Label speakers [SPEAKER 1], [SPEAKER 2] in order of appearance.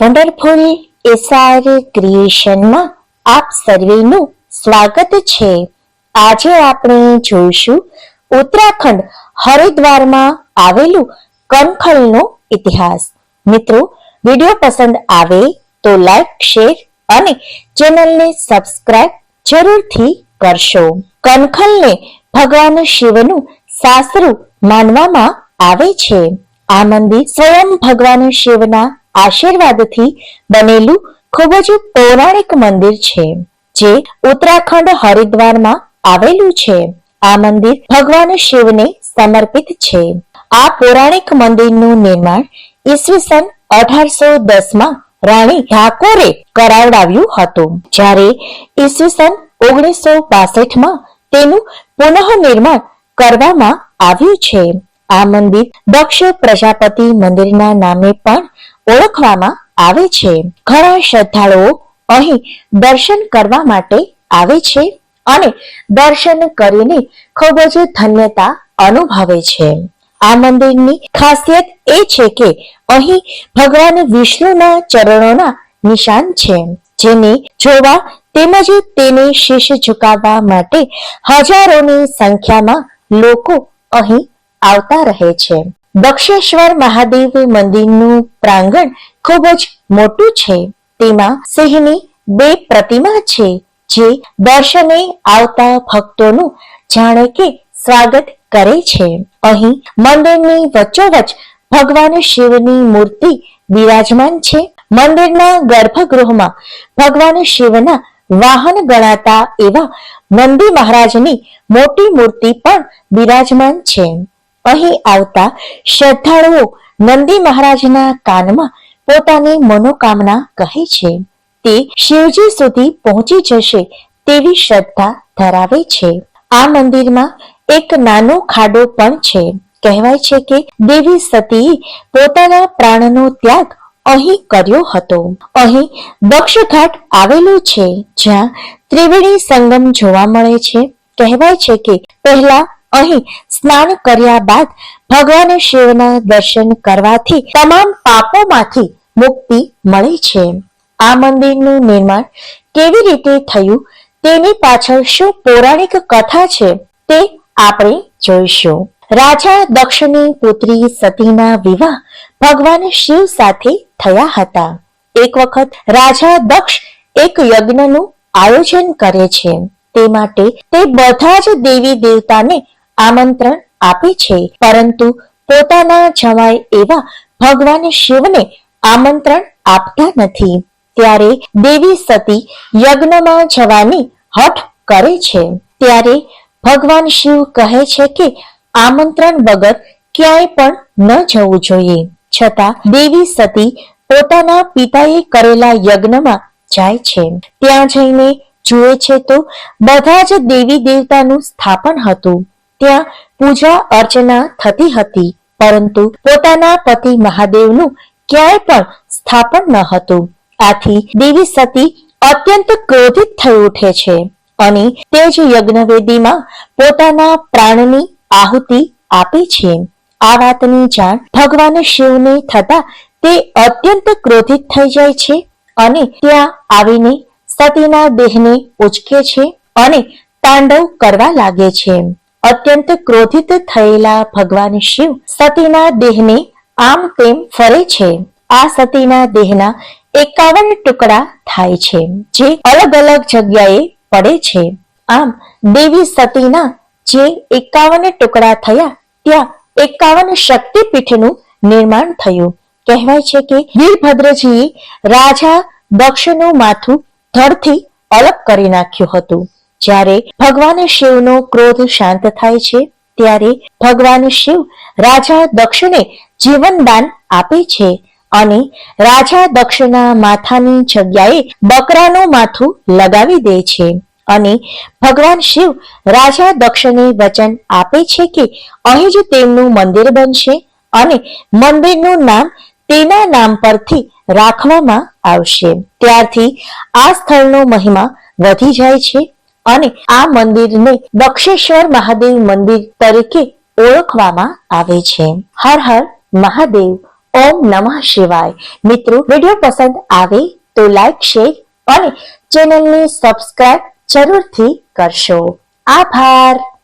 [SPEAKER 1] Wonderful SR ક્રિએશનમાં આપ સર્વેનું સ્વાગત છે. આજે આપણે જોઈશું ઉત્તરાખંડ હરિદ્વારમાં આવેલું કનખલનો ઇતિહાસ. મિત્રો, વીડિયો પસંદ આવે તો લાઈક, શેર અને ચેનલને સબસ્ક્રાઇબ જરૂરથી કરશો. કનખલને ભગવાન શિવનું સાસરું માનવામાં આવે છે. આ મંદિર સ્વયં ભગવાન શિવના આશીર્વાદથી બનેલું ખૂબ જ પૌરાણિક મંદિર છે, જે ઉત્તરાખંડ હરિદ્વારમાં આવેલું છે. આ મંદિર ભગવાન શિવને સમર્પિત છે. આ પૌરાણિક મંદિરનું નિર્માણ ઈસવીસન અઢારસો દસમાં રાણી ઠાકોરે કરાવડાવ્યું હતું. જ્યારે ઈસવીસન ઓગણીસો બાસઠમાં તેનું પુનઃ નિર્માણ કરવામાં આવ્યું છે. આ મંદિર દક્ષ પ્રજાપતિ મંદિરના નામે પણ ઓળખવામાં આવે છે. ઘણા શ્રદ્ધાળુઓ અહીં દર્શન કરવા માટે આવે છે અને દર્શન કરીને ખૂબ જ ધન્યતા અનુભવે છે. આ મંદિરની ખાસિયત એ છે કે અહીં ભગવાન વિષ્ણુના ચરણોના નિશાન છે, જેને જોવા તેમજ તેને શીશ ઝુકાવવા માટે હજારોની સંખ્યામાં લોકો અહીં આવતા રહે છે. દક્ષેશ્વર મહાદેવ મંદિરનું પ્રાંગણ ખૂબ જ મોટું છે. તેમાં સિંહની બે પ્રતિમા છે, જે દર્શને આવતા ભક્તોનું જાણે કે સ્વાગત કરે છે. અહીં મંદિરની વચ્ચોવચ ભગવાન શિવની મૂર્તિ બિરાજમાન છે. મંદિરના ગર્ભગૃહમાં ભગવાન શિવના વાહન ગણાતા એવા નંદી મહારાજની મોટી મૂર્તિ પણ બિરાજમાન છે. અહીં આવતા શ્રદ્ધાળુઓ નંદી મહારાજના કાનમાં પોતાની મનોકામના કહે છે, તે શિવજી સુધી પહોંચી જશે તેવી શ્રદ્ધા ધરાવે છે. આ મંદિરમાં એક નાનો ખાડો પણ છે. કહેવાય છે કે દેવી સતી પોતાના પ્રાણનો ત્યાગ અહીં કર્યો હતો. અહીં દક્ષઘાટ આવેલું છે, જ્યાં ત્રિવેણી સંગમ જોવા મળે છે. કહેવાય છે કે પહેલા અહીં સ્નાન કર્યા બાદ ભગવાન શિવના દર્શન કરવાથી તમામ પાપોમાંથી મુક્તિ મળે છે. આ મંદિરનું નિર્માણ કેવી રીતે થયું તેની પાછળ શું પૌરાણિક કથા છે તે આપણે જોઈશું. રાજા દક્ષની પુત્રી સતીના વિવાહ ભગવાન શિવ સાથે થયા હતા. એક વખત રાજા દક્ષ એક યજ્ઞનું આયોજન કરે છે. તે માટે તે બધા જ દેવી દેવતાને આમંત્રણ આપે છે. પરંતુ પોતાના જવાય એવા ભગવાન શિવને આમંત્રણ આપતા નથી. ત્યારે દેવી સતી યજ્ઞમાં જવાની હઠ કરે છે. ત્યારે ભગવાન શિવ કહે છે કે આમંત્રણ વગર ક્યાંય પણ ન જવું જોઈએ. છતાં દેવી સતી પોતાના પિતાએ કરેલા યજ્ઞમાં જાય છે. ત્યાં જઈને જુએ છે તો બધા જ દેવી દેવતાનું સ્થાપન હતું. ત્યાં પૂજા અર્ચના થતી હતી, પરંતુ પોતાના પતિ મહાદેવનું ક્યાંય પણ સ્થાપન ન હતું. આથી દેવી સતી અત્યંત ક્રોધિત થઈ ઉઠે છે અને તે જ યજ્ઞવેદીમાં પોતાના પ્રાણની આહુતિ આપે છે. આ વાતની જાણ ભગવાન શિવને થતા તે અત્યંત ક્રોધિત થઈ જાય છે અને ત્યાં આવીને સતીના દેહને ઉચકે છે અને તાંડવ કરવા લાગે છે. અત્યંત ક્રોધિત થયેલા ભગવાન શિવ સતીના દેહને આમ તેમ ફરે છે. આ સતીના દેહના એકાવન ટુકડા થાય છે, જે અલગ અલગ જગ્યાએ પડે છે. આમ દેવી સતીના જે એકાવન ટુકડા થયા, ત્યાં એકાવન શક્તિપીઠનું નિર્માણ થયું. કહેવાય છે કે વીરભદ્રજીએ રાજા દક્ષનું માથું ધરથી અલગ કરી નાખ્યું હતું. જ્યારે ભગવાન શિવનો ક્રોધ શાંત થાય છે, ત્યારે ભગવાન શિવ રાજા દક્ષને જીવનદાન આપે છે અને રાજા દક્ષના માથાની જગ્યાએ બકરાનું માથું લગાવી દે છે. અને ભગવાન શિવ રાજા દક્ષને વચન આપે છે કે અહીં જ તેમનું મંદિર બનશે અને મંદિરનું નામ તેના નામ પરથી રાખવામાં આવશે. ત્યારથી આ સ્થળનો મહિમા વધી જાય છે. અને આ મંદિરને દક્ષેશ્વર મહાદેવ મંદિર તરીકે ઓળખવામાં આવે છે. હર હર મહાદેવ, ઓમ નમઃ શિવાય. મિત્રો, વીડિયો પસંદ આવે તો લાઈક, શેર અને ચેનલને સબસ્ક્રાઇબ જરૂરથી કરશો. આભાર.